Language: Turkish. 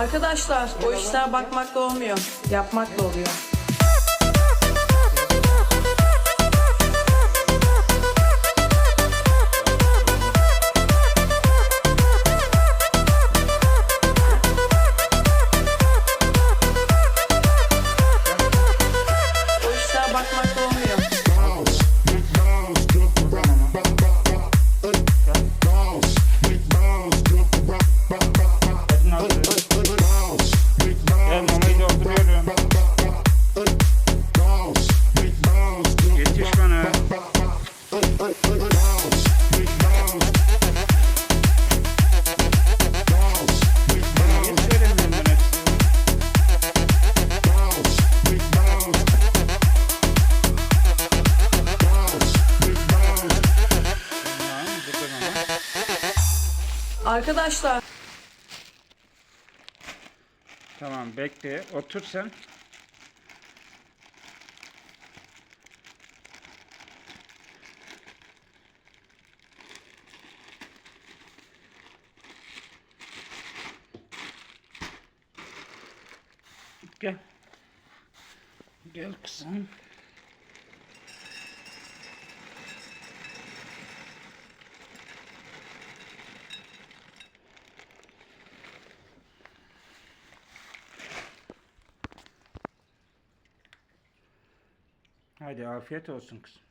Arkadaşlar o işler bakmakla olmuyor. Yapmakla oluyor. Arkadaşlar Tamam bekle. Otur sen. Gel. Gel kızım. Hadi afiyet olsun kızım.